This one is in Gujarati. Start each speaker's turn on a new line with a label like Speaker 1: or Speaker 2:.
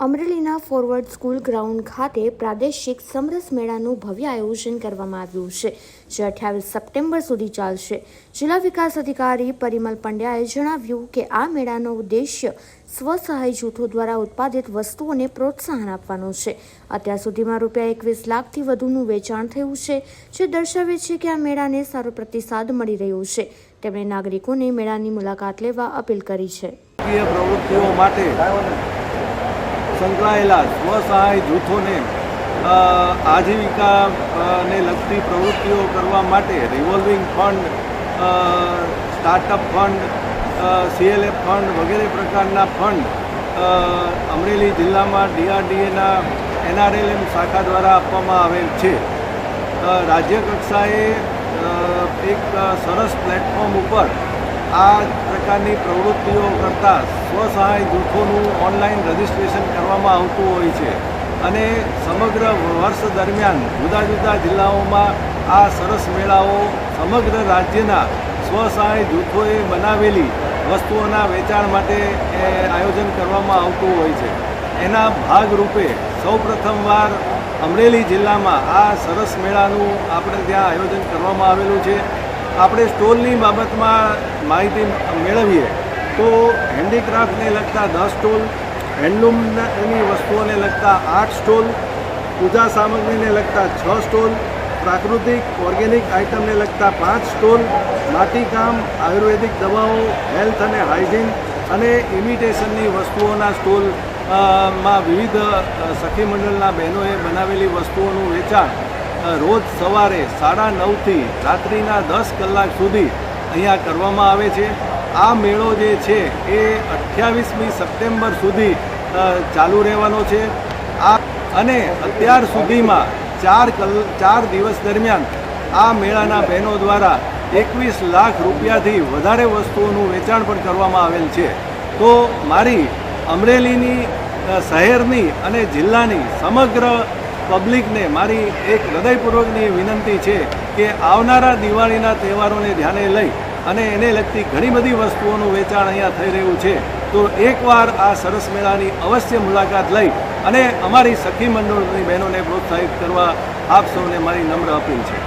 Speaker 1: અમરેલીના ફોરવર્ડ સ્કૂલ ગ્રાઉન્ડ ખાતે પ્રાદેશિક સમરસ મેળાનું ભવ્ય આયોજન કરવામાં આવ્યું છે, જે અઠ્યાવીસ સપ્ટેમ્બર સુધી ચાલશે. જિલ્લા વિકાસ અધિકારી પરિમલ પંડ્યાએ જણાવ્યું કે આ મેળાનો ઉદ્દેશ્ય સ્વસહાય જૂથો દ્વારા ઉત્પાદિત વસ્તુઓને પ્રોત્સાહન આપવાનો છે. અત્યાર સુધીમાં રૂપિયા એકવીસ લાખથી વધુનું વેચાણ થયું છે, જે દર્શાવે છે કે આ મેળાને સારો પ્રતિસાદ મળી રહ્યો છે. તેમણે નાગરિકોને મેળાની મુલાકાત લેવા અપીલ કરી છે.
Speaker 2: પ્રવૃત્તિઓ માટે સંકળાયેલા સ્વસહાય જૂથોને આજીવિકાને લગતી પ્રવૃત્તિઓ કરવા માટે revolving fund startup fund CLF fund વગેરે પ્રકારના ફંડ અમરેલી જિલ્લામાં ડીઆરડીએના એનઆરએલએમ શાખા દ્વારા આપવામાં આવેલ છે. રાજ્ય કક્ષાએ એક સરસ પ્લેટફોર્મ ઉપર આ પ્રકારની પ્રવૃત્તિઓ કરતાં સ્વસહાય જૂથોનું ઓનલાઈન રજિસ્ટ્રેશન કરવામાં આવતું હોય છે. અને સમગ્ર વર્ષ દરમિયાન જુદા જુદા જિલ્લાઓમાં આ સરસ મેળાઓ સમગ્ર રાજ્યના સ્વસહાય જૂથોએ બનાવેલી વસ્તુઓના વેચાણ માટે આયોજન કરવામાં આવતું હોય છે. એના ભાગરૂપે સૌ પ્રથમવાર અમરેલી જિલ્લામાં આ સરસ મેળાનું આપણે ત્યાં આયોજન કરવામાં આવેલું છે. આપણે સ્ટોલની બાબતમાં માહિતી મેળવીએ, તો હેન્ડીક્રાફ્ટને લગતા દસ સ્ટોલ, હેન્ડલૂમની વસ્તુઓને લગતા આઠ સ્ટોલ, પૂજા સામગ્રીને લગતા છ સ્ટોલ, પ્રાકૃતિક ઓર્ગેનિક આઇટમને લગતા પાંચ સ્ટોલ, માટીકામ, આયુર્વેદિક દવાઓ, હેલ્થ અને હાઇજીન અને ઇમિટેશનની વસ્તુઓના સ્ટોલમાં વિવિધ સખી મંડળના બહેનોએ બનાવેલી વસ્તુઓનું વેચાણ રોજ સવારે સાડા નવથી રાત્રિના દસ કલાક સુધી અહીંયા કરવામાં આવે છે. આ મેળો જે છે એ અઠ્યાવીસમી સપ્ટેમ્બર સુધી ચાલુ રહેવાનો છે. આ અને અત્યાર સુધીમાં ચાર કલ, ચાર દિવસ દરમિયાન આ મેળાના બહેનો દ્વારા એકવીસ લાખ રૂપિયાથી વધારે વસ્તુઓનું વેચાણ પણ કરવામાં આવેલ છે. તો મારી અમરેલીની શહેરની અને જિલ્લાની સમગ્ર પબ્લિકને મારી એક હૃદયપૂર્વકની વિનંતી છે કે આવનારા દિવાળીના તહેવારોને ધ્યાને લઈ અને એને લગતી ઘણી બધી વસ્તુઓનું વેચાણ અહીંયા થઈ રહ્યું છે. તો એકવાર આ સરસ મેળાની અવશ્ય મુલાકાત લઈ અને અમારી સખી મંડળની બહેનોને પ્રોત્સાહિત કરવા આપ સૌને મારી નમ્ર અપીલ છે.